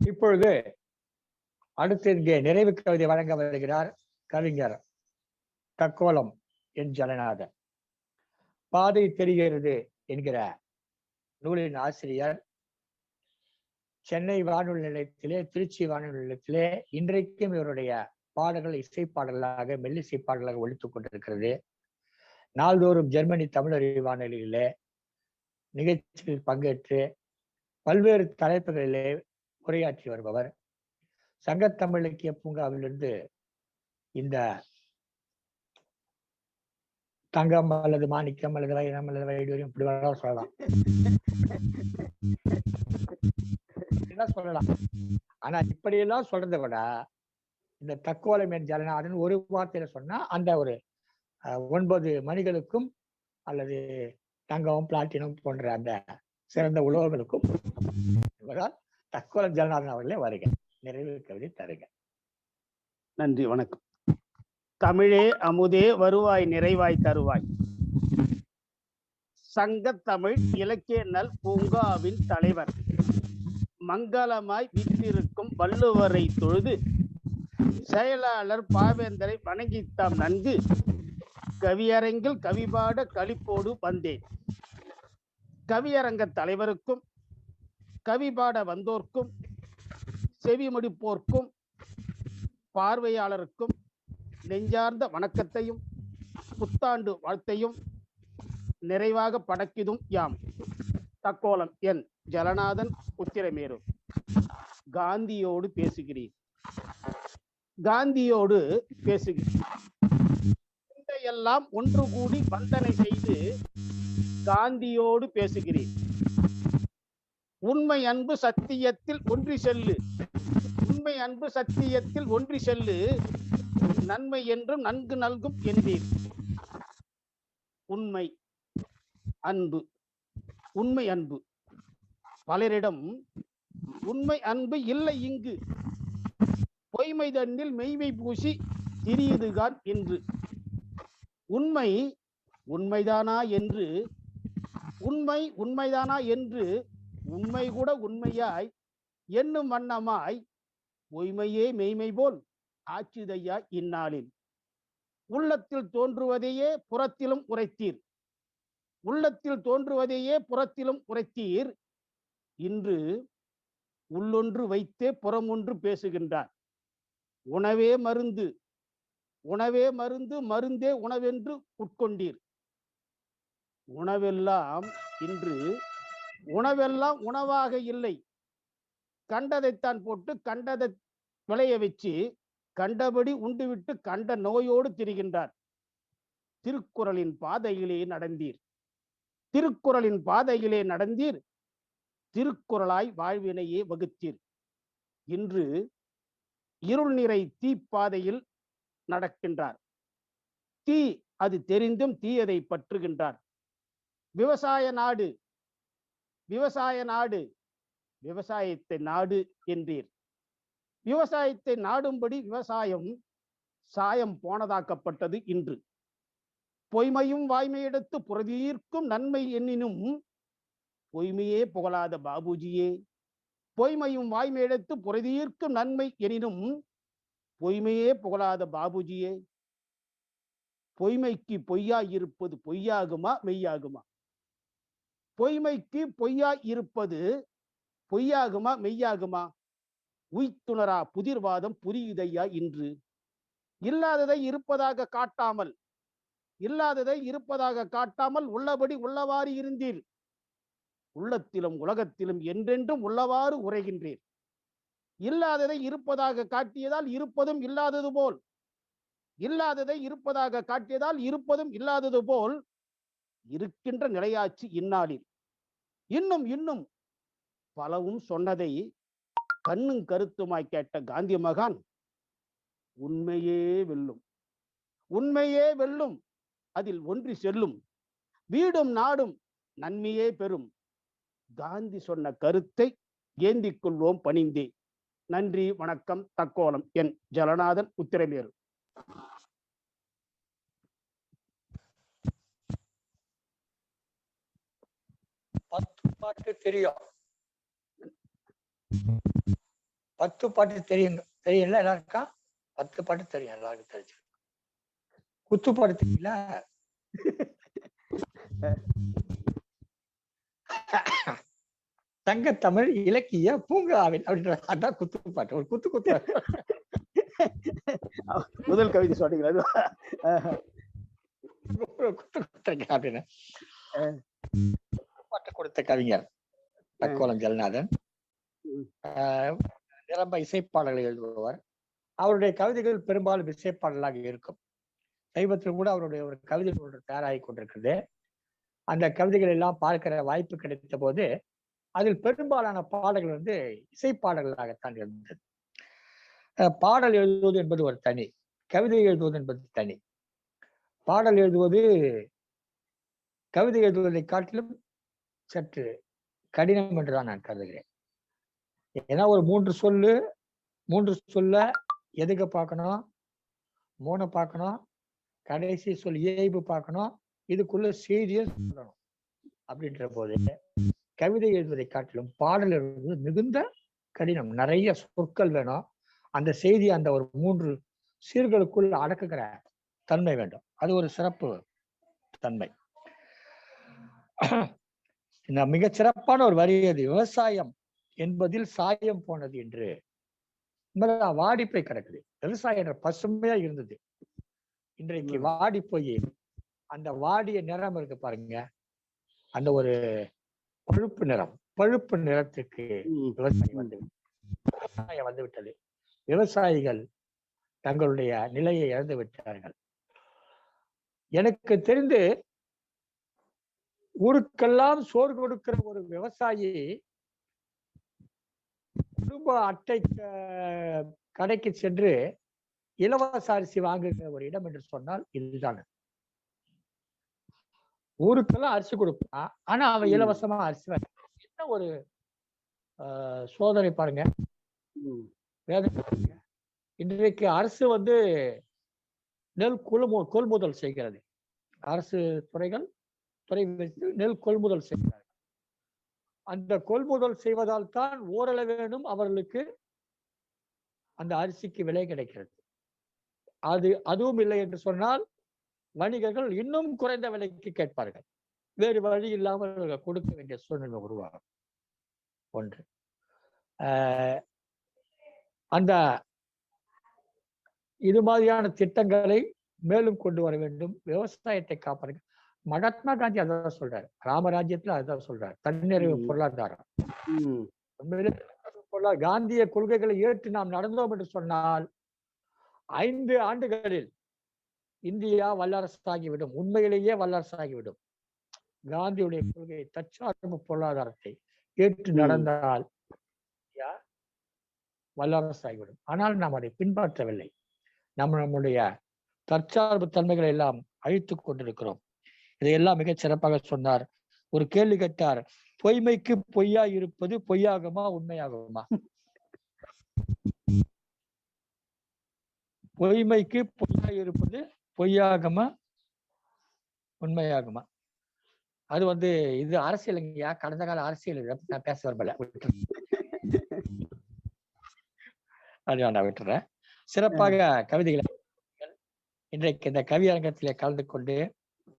இப்பொழுது அடுத்து இங்கே நிறைவு கவிதை வழங்க வருகிறார் கவிஞர் தக்கோலம் என் ஜனநாதன் பாதை தெரிகிறது என்கிற நூலின் ஆசிரியர். சென்னை வானொலி நிலையத்திலே திருச்சி வானொலி நிலையத்திலே இன்றைக்கும் இவருடைய பாடல்கள் இசை பாடல்களாக மெல்லிசை பாடலாக ஒழித்துக் கொண்டிருக்கிறது. நாள்தோறும் ஜெர்மனி தமிழறி வானொலியிலே நிகழ்ச்சியில் பங்கேற்று பல்வேறு தலைப்புகளிலே உரையாற்றி வருபவர். சங்கத்தமிழ் இலக்கிய பூங்காவிலிருந்து இந்த தங்கம் அல்லது மாணிக்கம் அல்லது வைரம் அல்லது வைடூரியம் இப்படி வேணாலும் சொல்லலாம் சொல்லலாம். ஆனா இப்படியெல்லாம் சொல்றதை விட இந்த தக்கோலம் என் ஜலநாதன் ஒரு வார்த்தையில சொன்னா அந்த ஒரு ஒன்பது மணிகளுக்கும் அல்லது தங்கம் பிளாட்டினம் போன்ற அந்த சிறந்த உலகங்களுக்கும் என்பதால் தக்கோலம் ஜெகநாதன் அவர்களே வருக. நிறைவு கவிதை தருக. நன்றி வணக்கம். தமிழே அமுதே வருவாய் நிறைவாய் தருவாய். சங்கத்தமிழ் இலக்கிய நல் பூங்காவின் தலைவர். மங்களமாய் வீற்றிருக்கும் வள்ளுவரை தொழுது செயலாளர் பாவேந்தரை வணங்கித்தாம் நன்கு. கவியரங்கில் கவிபாட களிப்போடு வந்தேன். கவியரங்க தலைவருக்கும் கவி பாட வந்தோர்க்கும் செவிமடிப்போர்க்கும் பார்வையாளருக்கும் நெஞ்சார்ந்த வணக்கத்தையும் புத்தாண்டு வாழ்த்தையும் நிறைவாக படக்கிதும் யாம். தக்கோலம் என் ஜலநாதன் உத்திரமேரு. காந்தியோடு பேசுகிறேன். காந்தியோடு பேசுகிறேன். எல்லாம் ஒன்று கூடி வந்தனை செய்து காந்தியோடு பேசுகிறேன். உண்மை அன்பு சத்தியத்தில் ஒன்றி செல்லு. உண்மை அன்பு சத்தியத்தில் ஒன்றி செல்லு. நன்மை என்றும் நன்கு நல்கும் என்பீர். உண்மை அன்பு. உண்மை அன்பு. பலரிடம் உண்மை அன்பு இல்லை இங்கு. பொய்மை தண்ணில் மெய்மை பூசி திரியுதுகான் என்று உண்மை உண்மைதானா என்று உண்மை உண்மைதானா என்று உண்மை கூட உண்மையாய் என்னும் வண்ணமாய் உய்மையே மெய்மை போல் ஆச்சுதையா இந்நாளில். உள்ளத்தில் தோன்றுவதையே புறத்திலும் உரைத்தீர். உள்ளத்தில் தோன்றுவதையே புறத்திலும் உரைத்தீர். இன்று உள்ளொன்று வைத்தே புறமொன்று பேசுகின்றார். உணவே மருந்து உணவே மருந்து மருந்தே உணவென்று உட்கொண்டீர். உணவெல்லாம் இன்று உணவெல்லாம் உணவாக இல்லை. கண்டதைத்தான் போட்டு கண்டதை விளைய வச்சு கண்டபடி உண்டுவிட்டு கண்ட நோயோடு திரிகின்றார். திருக்குறளின் பாதையிலே நடந்தீர். திருக்குறளின் பாதையிலே நடந்தீர். திருக்குறளாய் வாழ்வினையே வகுத்தீர். இன்று இருள் நிறை தீப்பாதையில் நடக்கின்றார். தீ அது தெரிந்தும் தீயதை பற்றுகின்றார். விவசாய நாடு விவசாய நாடு விவசாயத்தை நாடு என்றீர். விவசாயத்தை நாடும்படி விவசாயம் சாயம் போனதாக்கப்பட்டது இன்று. பொய்மையும் வாய்மையெடுத்து புறதீர்க்கும் நன்மை எண்ணினும் பொய்மையே புகழாத பாபுஜியே. பொய்மையும் வாய்மையெடுத்து புறதீர்க்கும் நன்மை எனினும் பொய்மையே புகழாத பாபுஜியே. பொய்மைக்கு பொய்யாயிருப்பது பொய்யாகுமா மெய்யாகுமா? பொய்மைக்கு பொய்யாய் இருப்பது பொய்யாகுமா மெய்யாகுமா? உய்த்துணரா புதிர்வாதம் புரியுதையா இன்று? இல்லாததை இருப்பதாக காட்டாமல் இல்லாததை இருப்பதாக காட்டாமல் உள்ளபடி உள்ளவாறு இருந்தீர். உள்ளத்திலும் உலகத்திலும் என்றென்றும் உள்ளவாறு உரைகின்றீர். இல்லாததை இருப்பதாக காட்டியதால் இருப்பதும் இல்லாதது போல். இல்லாததை இருப்பதாக காட்டியதால் இருப்பதும் இல்லாதது போல் இருக்கின்ற நிலையாச்சு இந்நாளில். இன்னும் இன்னும் பலவும் சொன்னதை கண்ணும் கருத்துமாய் கேட்ட காந்தி மகான் உண்மையே வெல்லும். உண்மையே வெல்லும். அதில் ஒன்றி செல்லும். வீடும் நாடும் நன்மையே பெறும். காந்தி சொன்ன கருத்தை ஏந்திக் கொள்வோம் பணிந்தே. நன்றி வணக்கம். தக்கோலம். என் ஜலநாதன். உத்திரமேரு பத்து பாட்டு தெரியும். பத்து பாட்டு தெரியுங்க. தெரியும்ல எல்லாருக்கா? பத்து பாட்டு தெரியும் எல்லாருக்கும் தெரிஞ்சு குத்து பாட்டு தெரியல தங்கத்தமிழ் இலக்கிய பூங்காவின் அப்படின்ற அதான் குத்து பாட்டு. ஒரு குத்து குத்து முதல் கவிதை? ஒரு குத்து குத்துறீங்க அப்படின்னு. கொடுத்த கவிஞர் தக்கோலம் ஜெகநாதன் நிரம்ப இசைப்பாடல்கள் எழுதுபவர். அவருடைய கவிதைகள் பெரும்பாலும் இசைப்பாடலாக இருக்கும். சைவத்தில் கூட அவருடைய ஒரு கவிதை ஒன்று தயாராகி கொண்டிருக்கிறது. அந்த கவிதைகள் எல்லாம் பார்க்கிற வாய்ப்பு கிடைத்த போது அதில் பெரும்பாலான பாடல்கள் வந்து இசைப்பாடல்களாகத்தான் இருந்தது. பாடல் எழுதுவது என்பது ஒரு தனி கவிதை எழுதுவது என்பது தனி. பாடல் எழுதுவது கவிதை எழுதுவதை காட்டிலும் சற்று கடினம் என்றுதான் நான் கருதுகிறேன். ஏன்னா ஒரு மூன்று சொல்லு மூன்று சொல்ல எதுக்க பார்க்கணும்? மூணை பார்க்கணும் கடைசி சொல் இயல்பு பார்க்கணும் இதுக்குள்ள செய்தியை சொல்லணும். அப்படின்ற போது கவிதை எழுதுவதை காட்டிலும் பாடல் எழுதுவது மிகுந்த கடினம். நிறைய சொற்கள் வேணும். அந்த செய்தி அந்த ஒரு மூன்று சீர்களுக்குள் அடக்குகிற தன்மை வேண்டும். அது ஒரு சிறப்பு தன்மை. இந்த மிகச் சிறப்பான ஒரு வரி அது விவசாயம் என்பதில் சாயம் போனது என்று. வாடி போய் கிடக்குது விவசாயம் என்ற பசுமையா இருந்தது. இன்றைக்கு வாடி போய் அந்த வாடிய நிறம் இருக்கு பாருங்க. அந்த ஒரு பழுப்பு நிறம். பழுப்பு நிறத்துக்கு. விவசாயம் வந்து விவசாயம் வந்து விட்டது. விவசாயிகள் தங்களுடைய நிலையை இழந்து விட்டார்கள். எனக்கு தெரிந்து ஊருக்கெல்லாம் சோறு கொடுக்கிற ஒரு விவசாயி குடும்ப அட்டை கடைக்கு சென்று இலவச அரிசி வாங்குகிற ஒரு இடம் என்று சொன்னால் இதுதான் ஊருக்கெல்லாம் அரிசி கொடுப்பான் ஆனா அவன். இலவசமா அரிசி என்ன ஒரு சோதனை பாருங்க. வேதனை பாருங்க. இன்றைக்கு அரசு வந்து நெல் கொள்மு கொள்முதல் செய்கிறது அரசு துறைகள் துறை வைத்து நெல் கொள்முதல் செய்கிறார்கள். அந்த கொள்முதல் செய்வதால் தான் ஓரளவேனும் அவர்களுக்கு அந்த அரிசிக்கு விலை கிடைக்கிறது. அது அதுவும் இல்லை என்று சொன்னால் வணிகர்கள் இன்னும் குறைந்த விலைக்கு கேட்பார்கள். வேறு வழி இல்லாமல் கொடுக்க வேண்டிய சூழ்நிலை உருவாகும். ஒன்று. ஆஹ் அந்த இது மாதிரியான திட்டங்களை மேலும் கொண்டு வர வேண்டும். விவசாயத்தை காப்பாற்ற மகாத்மா காந்தி அதான் சொல்றாரு. ராமராஜ்யத்துல அதுதான் சொல்றாரு. தன்னிறைவு. பொருளாதாரம். காந்திய கொள்கைகளை ஏற்று நாம் நடந்தோம் என்று சொன்னால் ஐந்து ஆண்டுகளில் இந்தியா வல்லரசாகிவிடும். உண்மையிலேயே வல்லரசாகிவிடும். காந்தியுடைய கொள்கை தற்சார்பு பொருளாதாரத்தை ஏற்று. நடந்தால் இந்தியா வல்லரசாகிவிடும். ஆனால் நாம் அதை பின்பற்றவில்லை. நம்ம நம்முடைய தற்சார்பு தன்மைகளை எல்லாம் அழித்துக் கொண்டிருக்கிறோம். இதையெல்லாம் மிகச் சிறப்பாக சொன்னார். ஒரு கேள்வி கேட்டார் பொய்மைக்கு பொய்யா இருப்பது பொய்யாகுமா உண்மையாகுமா? பொய்மைக்கு பொய்யா இருப்பது பொய்யாகுமா உண்மையாகுமா? அது வந்து இது அரசியலுங்கய்யா கடந்த கால அரசியல் நான் பேச விரும்பல. அது நான் விட்டுறேன். சிறப்பாக கவிதைகளை இன்றைக்கு இந்த கவியரங்கத்திலே கலந்து கொண்டு